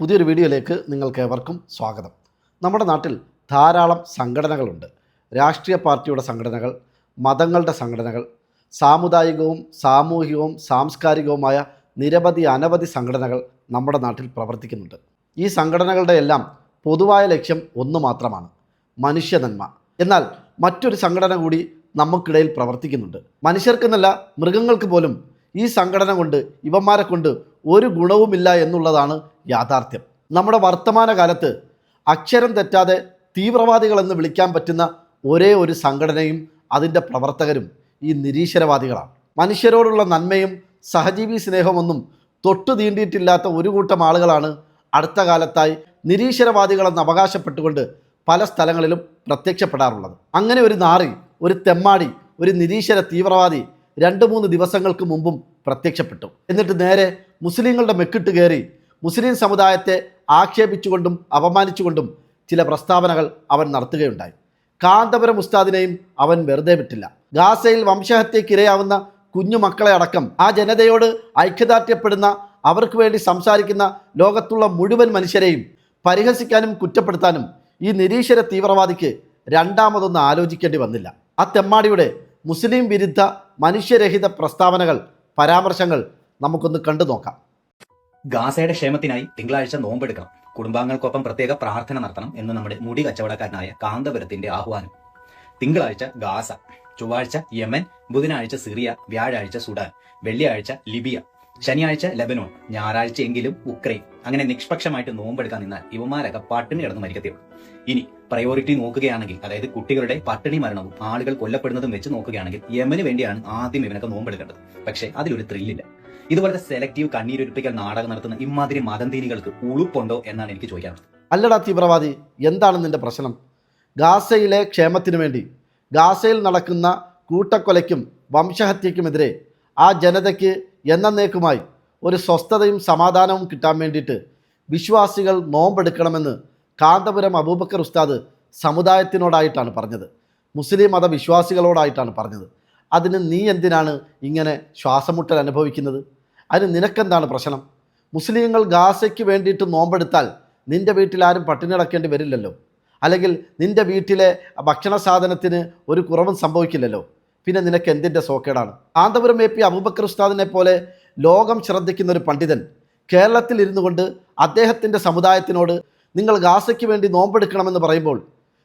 പുതിയൊരു വീഡിയോയിലേക്ക് നിങ്ങൾക്ക് ഏവർക്കും സ്വാഗതം. നമ്മുടെ നാട്ടിൽ ധാരാളം സംഘടനകളുണ്ട്. രാഷ്ട്രീയ പാർട്ടിയുടെ സംഘടനകൾ മതങ്ങളുടെ സംഘടനകൾ സാമുദായികവും സാമൂഹികവും സാംസ്കാരികവുമായ നിരവധി അനവധി സംഘടനകൾ നമ്മുടെ നാട്ടിൽ പ്രവർത്തിക്കുന്നുണ്ട്. ഈ സംഘടനകളുടെ എല്ലാം പൊതുവായ ലക്ഷ്യം ഒന്ന് മാത്രമാണ് മനുഷ്യനന്മ. എന്നാൽ മറ്റൊരു സംഘടന കൂടി നമുക്കിടയിൽ പ്രവർത്തിക്കുന്നുണ്ട്. മനുഷ്യർക്കെന്നല്ല മൃഗങ്ങൾക്ക് പോലും ഈ സംഘടന കൊണ്ട് ഇവന്മാരെ കൊണ്ട് ഒരു ഗുണവുമില്ല എന്നുള്ളതാണ് യാഥാർത്ഥ്യം. നമ്മുടെ വർത്തമാന കാലത്ത് അക്ഷരം തെറ്റാതെ തീവ്രവാദികളെന്ന് വിളിക്കാൻ പറ്റുന്ന ഒരേ ഒരു സംഘടനയും അതിന്റെ പ്രവർത്തകരും ഈ നിരീശ്വരവാദികളാണ്. മനുഷ്യരോടുള്ള നന്മയും സഹജീവി സ്നേഹമൊന്നും തൊട്ടു തീണ്ടിയിട്ടില്ലാത്ത ഒരു കൂട്ടം ആളുകളാണ് അടുത്ത കാലത്തായി നിരീശ്വരവാദികളെന്ന് അവകാശപ്പെട്ടുകൊണ്ട് പല സ്ഥലങ്ങളിലും പ്രത്യക്ഷപ്പെടാറുള്ളത്. അങ്ങനെ ഒരു നാറി ഒരു തെമ്മാടി ഒരു നിരീശ്വര തീവ്രവാദി രണ്ട് മൂന്ന് ദിവസങ്ങൾക്ക് മുമ്പും പ്രത്യക്ഷപ്പെട്ടു. എന്നിട്ട് നേരെ മുസ്ലിങ്ങളുടെ മെക്കിട്ട് കയറി മുസ്ലിം സമുദായത്തെ ആക്ഷേപിച്ചുകൊണ്ടും അപമാനിച്ചുകൊണ്ടും ചില പ്രസ്താവനകൾ അവൻ നടത്തുകയുണ്ടായി. കാന്തപുരം ഉസ്താദിനെയും അവൻ വെറുതെ വിട്ടില്ല. ഗാസയിൽ വംശഹത്യക്കിരയാവുന്ന കുഞ്ഞു മക്കളെ അടക്കം ആ ജനതയോട് ഐക്യദാർഢ്യപ്പെടുന്ന അവർക്ക് വേണ്ടി സംസാരിക്കുന്ന ലോകത്തുള്ള മുഴുവൻ മനുഷ്യരെയും പരിഹസിക്കാനും കുറ്റപ്പെടുത്താനും ഈ നിരീശ്വര തീവ്രവാദിക്ക് രണ്ടാമതൊന്നും ആലോചിക്കേണ്ടി വന്നില്ല. ആ തെമ്മാടിയുടെ മുസ്ലിം വിരുദ്ധ മനുഷ്യരഹിത പ്രസ്താവനകൾ പരാമർശങ്ങൾ നമുക്കൊന്ന് കണ്ടു നോക്കാം. ഗാസയുടെ ക്ഷേമത്തിനായി തിങ്കളാഴ്ച നോമ്പെടുക്കണം. കുടുംബാംഗങ്ങൾക്കൊപ്പം പ്രത്യേക പ്രാർത്ഥന നടത്തണം എന്ന് നമ്മുടെ മുടി കച്ചവടക്കാരനായ കാന്തപുരത്തിന്റെ ആഹ്വാനം. തിങ്കളാഴ്ച ഗാസ ചൊവ്വാഴ്ച യമൻ ബുധനാഴ്ച സിറിയ വ്യാഴാഴ്ച സുഡാൻ വെള്ളിയാഴ്ച ലിബിയ ശനിയാഴ്ച ലബനോൺ ഞായറാഴ്ച എങ്കിലും ഉക്രൈൻ. അങ്ങനെ നിഷ്പക്ഷമായിട്ട് നോമ്പെടുക്കാൻ നിന്നാൽ ഇവമാരൊക്കെ പട്ടിണി കിടന്ന് മരിക്കത്തേയുള്ളൂ. ഇനി പ്രയോറിറ്റി നോക്കുകയാണെങ്കിൽ അതായത് കുട്ടികളുടെ പട്ടിണി മരണവും ആളുകൾ കൊല്ലപ്പെടുന്നതും വെച്ച് നോക്കുകയാണെങ്കിൽ യമന് വേണ്ടിയാണ് ആദ്യം ഇവനൊക്കെ നോമ്പെടുക്കേണ്ടത്. പക്ഷേ അതിലൊരു ത്രില്ലില്ല ഇതുപോലത്തെ സെലക്റ്റീവ് കണ്ണീരൊരുപ്പിക്കൽ നാടകം നടത്തുന്ന ഇമാതിരി മതന്തീനികൾക്ക് ഉളുപ്പുണ്ടോ എന്നാണ് എനിക്ക് ചോദിക്കാറുള്ളത് അല്ലടാ തീവ്രവാദി എന്താണ് നിന്റെ പ്രശ്നം? ഗാസയിലെ ക്ഷേമത്തിനു വേണ്ടി ഗാസയിൽ നടക്കുന്ന കൂട്ടക്കൊലയ്ക്കും വംശഹത്യക്കുമെതിരെ ആ ജനതയ്ക്ക് എന്നേക്കുമായി ഒരു സ്വസ്ഥതയും സമാധാനവും കിട്ടാൻ വേണ്ടിയിട്ട് വിശ്വാസികൾ നോമ്പെടുക്കണമെന്ന് കാന്തപുരം അബൂബക്കർ ഉസ്താദ് സമുദായത്തിനോടായിട്ടാണ് പറഞ്ഞത്. മുസ്ലിം മത വിശ്വാസികളോടായിട്ടാണ് പറഞ്ഞത്. അതിന് നീ എന്തിനാണ് ഇങ്ങനെ ശ്വാസമുട്ടൽ അനുഭവിക്കുന്നത്? അതിന് നിനക്കെന്താണ് പ്രശ്നം? മുസ്ലിങ്ങൾ ഗാസയ്ക്ക് വേണ്ടിയിട്ട് നോമ്പെടുത്താൽ നിന്റെ വീട്ടിൽ ആരും പട്ടിണി കിടക്കേണ്ടി വരില്ലല്ലോ. അല്ലെങ്കിൽ നിന്റെ വീട്ടിലെ ഭക്ഷണ സാധനത്തിന് ഒരു കുറവും സംഭവിക്കില്ലല്ലോ. പിന്നെ നിനക്ക് എന്തിന്റെ സോക്കേടാണ്? കാന്തപുരം എ പി അബൂബക്കർ ഉസ്താദിനെ പോലെ ലോകം ശ്രദ്ധിക്കുന്ന ഒരു പണ്ഡിതൻ കേരളത്തിൽ ഇരുന്നു കൊണ്ട് അദ്ദേഹത്തിന്റെ സമുദായത്തിനോട് നിങ്ങൾ ഗാസയ്ക്ക് വേണ്ടി നോമ്പെടുക്കണമെന്ന് പറയുമ്പോൾ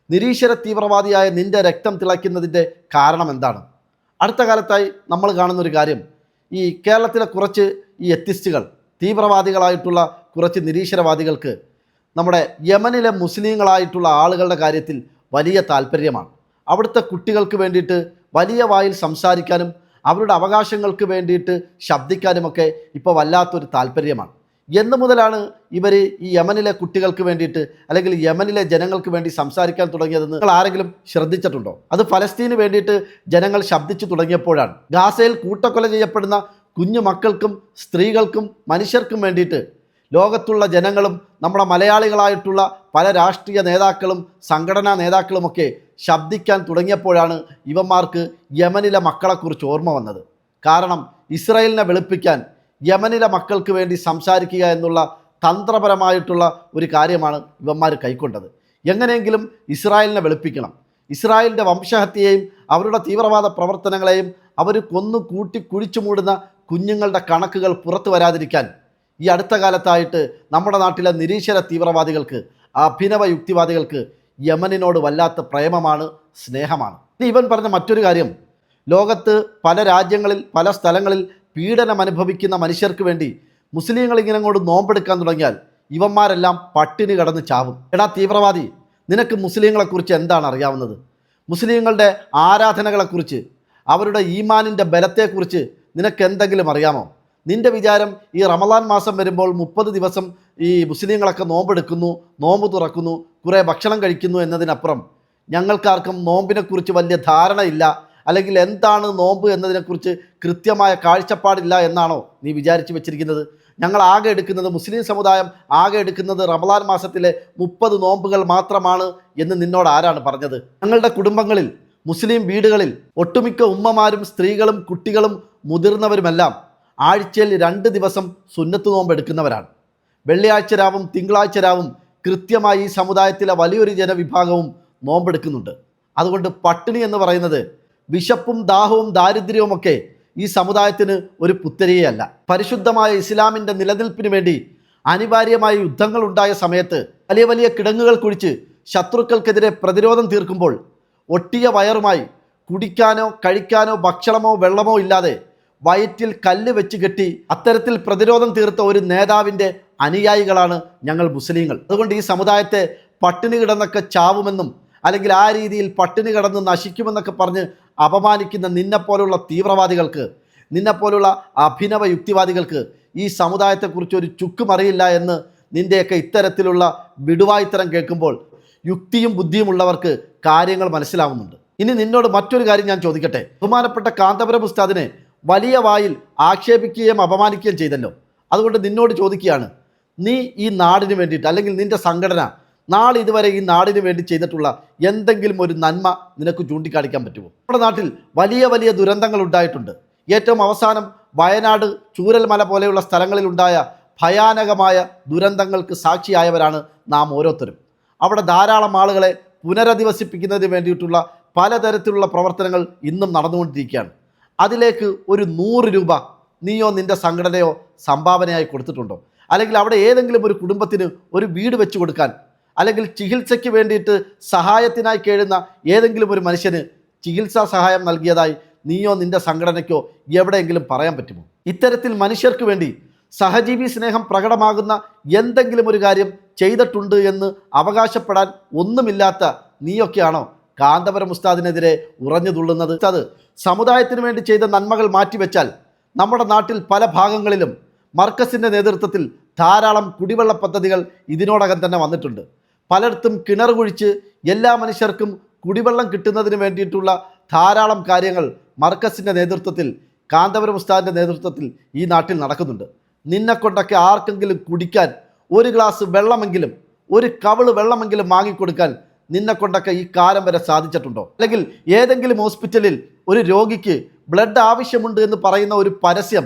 നിരീശ്വര തീവ്രവാദിയായ നിന്റെ രക്തം തിളയ്ക്കുന്നതിന്റെ കാരണം എന്താണ്? അടുത്ത കാലത്തായി നമ്മൾ കാണുന്ന ഒരു കാര്യം ഈ കേരളത്തിലെ കുറച്ച് ഈ എത്തിസ്റ്റുകൾ തീവ്രവാദികളായിട്ടുള്ള കുറച്ച് നിരീശ്വരവാദികൾക്ക് നമ്മുടെ യമനിലെ മുസ്ലിങ്ങളായിട്ടുള്ള ആളുകളുടെ കാര്യത്തിൽ വലിയ താല്പര്യമാണ് അവിടുത്തെ കുട്ടികൾക്ക് വേണ്ടിയിട്ട് വലിയ വായിൽ സംസാരിക്കാനും അവരുടെ അവകാശങ്ങൾക്ക് വേണ്ടിയിട്ട് ശബ്ദിക്കാനുമൊക്കെ ഇപ്പോൾ വല്ലാത്തൊരു താല്പര്യമാണ് എന്ന് മുതലാണ് ഇവർ ഈ യമനിലെ കുട്ടികൾക്ക് വേണ്ടിയിട്ട് അല്ലെങ്കിൽ യമനിലെ ജനങ്ങൾക്ക് വേണ്ടി സംസാരിക്കാൻ തുടങ്ങിയതെന്ന് നിങ്ങൾ ആരെങ്കിലും ശ്രദ്ധിച്ചിട്ടുണ്ടോ? അത് ഫലസ്തീന് വേണ്ടിയിട്ട് ജനങ്ങൾ ശബ്ദിച്ചു തുടങ്ങിയപ്പോഴാണ്. ഗാസയിൽ കൂട്ടക്കൊല ചെയ്യപ്പെടുന്ന കുഞ്ഞു മക്കൾക്കും സ്ത്രീകൾക്കും മനുഷ്യർക്കും വേണ്ടിയിട്ട് ലോകത്തുള്ള ജനങ്ങളും നമ്മുടെ മലയാളികളായിട്ടുള്ള പല രാഷ്ട്രീയ നേതാക്കളും സംഘടനാ നേതാക്കളുമൊക്കെ ശബ്ദിക്കാൻ തുടങ്ങിയപ്പോഴാണ് ഇവന്മാർക്ക് യമനിലെ മക്കളെക്കുറിച്ച് ഓർമ്മ വന്നത്. കാരണം ഇസ്രായേലിനെ വെളുപ്പിക്കാൻ യമനിലെ മക്കൾക്ക് വേണ്ടി സംസാരിക്കുക എന്നുള്ള തന്ത്രപരമായിട്ടുള്ള ഒരു കാര്യമാണ് ഇവന്മാർ കൈക്കൊണ്ടത്. എങ്ങനെയെങ്കിലും ഇസ്രായേലിനെ വെളുപ്പിക്കണം. ഇസ്രായേലിന്റെ വംശഹത്യയെയും അവരുടെ തീവ്രവാദ പ്രവർത്തനങ്ങളെയും അവർ കൊന്നു കൂട്ടി കുഴിച്ചു മൂടുന്ന കുഞ്ഞുങ്ങളുടെ കണക്കുകൾ പുറത്തു വരാതിരിക്കാൻ ഈ അടുത്ത കാലത്തായിട്ട് നമ്മുടെ നാട്ടിലെ നിരീശ്വര തീവ്രവാദികൾക്ക് അഭിനവ യുക്തിവാദികൾക്ക് യമനിനോട് വല്ലാത്ത പ്രേമമാണ് സ്നേഹമാണ്. ഇവൻ പറഞ്ഞ മറ്റൊരു കാര്യം. ലോകത്ത് പല രാജ്യങ്ങളിൽ പല സ്ഥലങ്ങളിൽ പീഡനം അനുഭവിക്കുന്ന മനുഷ്യർക്ക് വേണ്ടി മുസ്ലിങ്ങൾ ഇങ്ങനെ അങ്ങോട്ട് നോമ്പെടുക്കാൻ തുടങ്ങിയാൽ ഇവന്മാരെല്ലാം പട്ടിണി കടന്ന് ചാവും. എടാ തീവ്രവാദി നിനക്ക് മുസ്ലിങ്ങളെക്കുറിച്ച് എന്താണ് അറിയാവുന്നത്? മുസ്ലിങ്ങളുടെ ആരാധനകളെക്കുറിച്ച് അവരുടെ ഈമാനിന്റെ ബലത്തെക്കുറിച്ച് നിനക്ക് എന്തെങ്കിലും അറിയാമോ? നിന്റെ വിചാരം ഈ റമദാൻ മാസം വരുമ്പോൾ മുപ്പത് ദിവസം ഈ മുസ്ലിങ്ങളൊക്കെ നോമ്പെടുക്കുന്നു നോമ്പ് തുറക്കുന്നു കുറേ ഭക്ഷണം കഴിക്കുന്നു എന്നതിനപ്പുറം ഞങ്ങൾക്കാർക്കും നോമ്പിനെക്കുറിച്ച് വലിയ ധാരണയില്ല. അല്ലെങ്കിൽ എന്താണ് നോമ്പ് എന്നതിനെക്കുറിച്ച് കൃത്യമായ കാഴ്ചപ്പാടില്ല എന്നാണോ നീ വിചാരിച്ചു വെച്ചിരിക്കുന്നത്? ഞങ്ങൾ ആകെ എടുക്കുന്നത് മുസ്ലിം സമുദായം ആകെ എടുക്കുന്നത് റമദാൻ മാസത്തിലെ മുപ്പത് നോമ്പുകൾ മാത്രമാണ് എന്ന് നിന്നോട് ആരാണ് പറഞ്ഞത്? ഞങ്ങളുടെ കുടുംബങ്ങളിൽ മുസ്ലിം വീടുകളിൽ ഒട്ടുമിക്ക ഉമ്മമാരും സ്ത്രീകളും കുട്ടികളും മുതിർന്നവരുമെല്ലാം ആഴ്ചയിൽ രണ്ട് ദിവസം സുന്നത്ത് നോമ്പ് എടുക്കുന്നവരാണ്. വെള്ളിയാഴ്ച രാവും തിങ്കളാഴ്ച രാവും കൃത്യമായി ഈ സമുദായത്തിലെ വലിയൊരു ജനവിഭാഗവും നോമ്പെടുക്കുന്നുണ്ട്. അതുകൊണ്ട് പട്ടിണി എന്ന് പറയുന്നത് വിശപ്പും ദാഹവും ദാരിദ്ര്യവും ഒക്കെ ഈ സമുദായത്തിന് ഒരു പുത്തരിയല്ല. പരിശുദ്ധമായ ഇസ്ലാമിന്റെ നിലനിൽപ്പിന് വേണ്ടി അനിവാര്യമായ യുദ്ധങ്ങൾ ഉണ്ടായ സമയത്ത് വലിയ വലിയ കിടങ്ങുകൾ കുഴിച്ച് ശത്രുക്കൾക്കെതിരെ പ്രതിരോധം തീർക്കുമ്പോൾ ഒട്ടിയ വയറുമായി കുടിക്കാനോ കഴിക്കാനോ ഭക്ഷണമോ വെള്ളമോ ഇല്ലാതെ വയറ്റിൽ കല്ല് വെച്ച് കെട്ടി അത്തരത്തിൽ പ്രതിരോധം തീർത്ത ഒരു നേതാവിന്റെ അനുയായികളാണ് ഞങ്ങൾ മുസ്ലിങ്ങൾ. അതുകൊണ്ട് ഈ സമുദായത്തെ പട്ടിണി കിടന്നൊക്കെ ചാവുമെന്നും അല്ലെങ്കിൽ ആ രീതിയിൽ പട്ടിണി കിടന്ന് നശിക്കുമെന്നൊക്കെ പറഞ്ഞ് അപമാനിക്കുന്ന നിന്നെപ്പോലുള്ള തീവ്രവാദികൾക്ക് നിന്നെപ്പോലുള്ള അഭിനവ യുക്തിവാദികൾക്ക് ഈ സമുദായത്തെക്കുറിച്ച് ഒരു ചുക്കും അറിയില്ല എന്ന് നിന്റെയൊക്കെ ഇത്തരത്തിലുള്ള വിടുവായിത്തരം കേൾക്കുമ്പോൾ യുക്തിയും ബുദ്ധിയുമുള്ളവർക്ക് കാര്യങ്ങൾ മനസ്സിലാവുന്നുണ്ട്. ഇനി നിന്നോട് മറ്റൊരു കാര്യം ഞാൻ ചോദിക്കട്ടെ. ബഹുമാനപ്പെട്ട കാന്തപുരം ഉസ്താദിനെ വലിയ വായിൽ ആക്ഷേപിക്കുകയും അപമാനിക്കുകയും ചെയ്തല്ലോ. അതുകൊണ്ട് നിന്നോട് ചോദിക്കുകയാണ് നീ ഈ നാടിന് വേണ്ടിയിട്ട് അല്ലെങ്കിൽ നിന്റെ സംഘടന നാളെ ഇതുവരെ ഈ നാടിന് വേണ്ടി ചെയ്തിട്ടുള്ള എന്തെങ്കിലും ഒരു നന്മ നിനക്ക് ചൂണ്ടിക്കാണിക്കാൻ പറ്റുമോ? നമ്മുടെ നാട്ടിൽ വലിയ വലിയ ദുരന്തങ്ങൾ ഉണ്ടായിട്ടുണ്ട്. ഏറ്റവും അവസാനം വയനാട് ചൂരൽമല പോലെയുള്ള സ്ഥലങ്ങളിലുണ്ടായ ഭയാനകമായ ദുരന്തങ്ങൾക്ക് സാക്ഷിയായവരാണ് നാം ഓരോരുത്തരും. അവിടെ ധാരാളം ആളുകളെ പുനരധിവസിപ്പിക്കുന്നതിന് വേണ്ടിയിട്ടുള്ള പലതരത്തിലുള്ള പ്രവർത്തനങ്ങൾ ഇന്നും നടന്നുകൊണ്ടിരിക്കുകയാണ്. അതിലേക്ക് ഒരു നൂറ് രൂപ നീയോ നിന്റെ സംഘടനയോ സംഭാവനയായി കൊടുത്തിട്ടുണ്ടോ? അല്ലെങ്കിൽ അവിടെ ഏതെങ്കിലും ഒരു കുടുംബത്തിന് ഒരു വീട് വെച്ചു കൊടുക്കാൻ അല്ലെങ്കിൽ ചികിത്സയ്ക്ക് വേണ്ടിയിട്ട് സഹായത്തിനായി കേഴുന്ന ഏതെങ്കിലും ഒരു മനുഷ്യന് ചികിത്സാ സഹായം നൽകിയതായി നീയോ നിന്റെ സംഘടനയ്ക്കോ എവിടെയെങ്കിലും പറയാൻ പറ്റുമോ? ഇത്തരത്തിൽ മനുഷ്യർക്ക് വേണ്ടി സഹജീവി സ്നേഹം പ്രകടമാകുന്ന എന്തെങ്കിലും ഒരു കാര്യം ചെയ്തിട്ടുണ്ട് എന്ന് അവകാശപ്പെടാൻ ഒന്നുമില്ലാത്ത നീയൊക്കെയാണോ കാന്തപുരം ഉസ്താദിനെതിരെ ഉറഞ്ഞു തുള്ളുന്നത്? അത് സമുദായത്തിന് വേണ്ടി ചെയ്ത നന്മകൾ മാറ്റിവെച്ചാൽ നമ്മുടെ നാട്ടിൽ പല ഭാഗങ്ങളിലും മർക്കസിന്റെ നേതൃത്വത്തിൽ ധാരാളം കുടിവെള്ള പദ്ധതികൾ ഇതിനോടകം തന്നെ വന്നിട്ടുണ്ട്. പലയിടത്തും കിണർ കുഴിച്ച് എല്ലാ മനുഷ്യർക്കും കുടിവെള്ളം കിട്ടുന്നതിന് വേണ്ടിയിട്ടുള്ള ധാരാളം കാര്യങ്ങൾ മർക്കസിന്റെ നേതൃത്വത്തിൽ കാന്തപുരം ഉസ്താദിന്റെ നേതൃത്വത്തിൽ ഈ നാട്ടിൽ നടക്കുന്നുണ്ട്. നിന്നെ കൊണ്ടൊക്കെ ആർക്കെങ്കിലും കുടിക്കാൻ ഒരു ഗ്ലാസ് വെള്ളമെങ്കിലും ഒരു കവിൾ വെള്ളമെങ്കിലും വാങ്ങിക്കൊടുക്കാൻ നിന്നെ കൊണ്ടൊക്കെ ഈ കാലം വരെ സാധിച്ചിട്ടുണ്ടോ? അല്ലെങ്കിൽ ഏതെങ്കിലും ഹോസ്പിറ്റലിൽ ഒരു രോഗിക്ക് ബ്ലഡ് ആവശ്യമുണ്ട് എന്ന് പറയുന്ന ഒരു പരസ്യം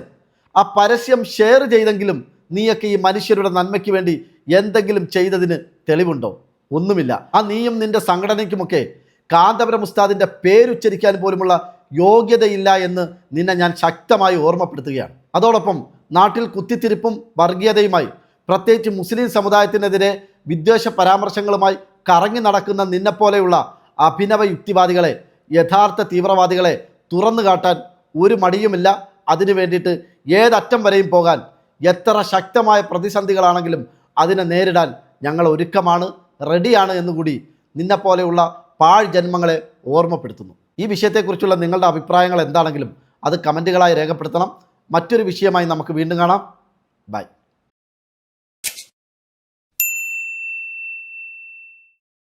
ആ പരസ്യം ഷെയർ ചെയ്തെങ്കിലും നീയൊക്കെ ഈ മനുഷ്യരുടെ നന്മയ്ക്ക് വേണ്ടി എന്തെങ്കിലും ചെയ്തതിന് തെളിവുണ്ടോ? ഒന്നുമില്ല. ആ നീയും നിന്റെ സംഘടനയ്ക്കുമൊക്കെ കാന്തപുരം ഉസ്താദിന്റെ പേരുച്ചരിക്കാൻ പോലുമുള്ള യോഗ്യതയില്ല എന്ന് നിന്നെ ഞാൻ ശക്തമായി ഓർമ്മപ്പെടുത്തുകയാണ്. അതോടൊപ്പം നാട്ടിൽ കുത്തിത്തിരിപ്പും വർഗീയതയുമായി പ്രത്യേകിച്ച് മുസ്ലിം സമുദായത്തിനെതിരെ വിദ്വേഷ പരാമർശങ്ങളുമായി കറങ്ങി നടക്കുന്ന നിന്നെപ്പോലെയുള്ള അഭിനവ യുക്തിവാദികളെ യഥാർത്ഥ തീവ്രവാദികളെ തുറന്നു കാട്ടാൻ ഒരു മടിയുമില്ല. അതിനു വേണ്ടിയിട്ട് ഏതറ്റം വരെയും പോകാൻ എത്ര ശക്തമായ പ്രതിസന്ധികളാണെങ്കിലും അതിനെ നേരിടാൻ ഞങ്ങൾ ഒരുക്കമാണ് റെഡിയാണ് എന്നുകൂടി നിന്നെപ്പോലെയുള്ള പാഴ് ജന്മങ്ങളെ ഓർമ്മപ്പെടുത്തുന്നു. ഈ വിഷയത്തെക്കുറിച്ചുള്ള നിങ്ങളുടെ അഭിപ്രായങ്ങൾ എന്താണെങ്കിലും അത് കമന്റുകളായി രേഖപ്പെടുത്തണം. മറ്റൊരു വിഷയമായി നമുക്ക് വീണ്ടും കാണാം. ബൈ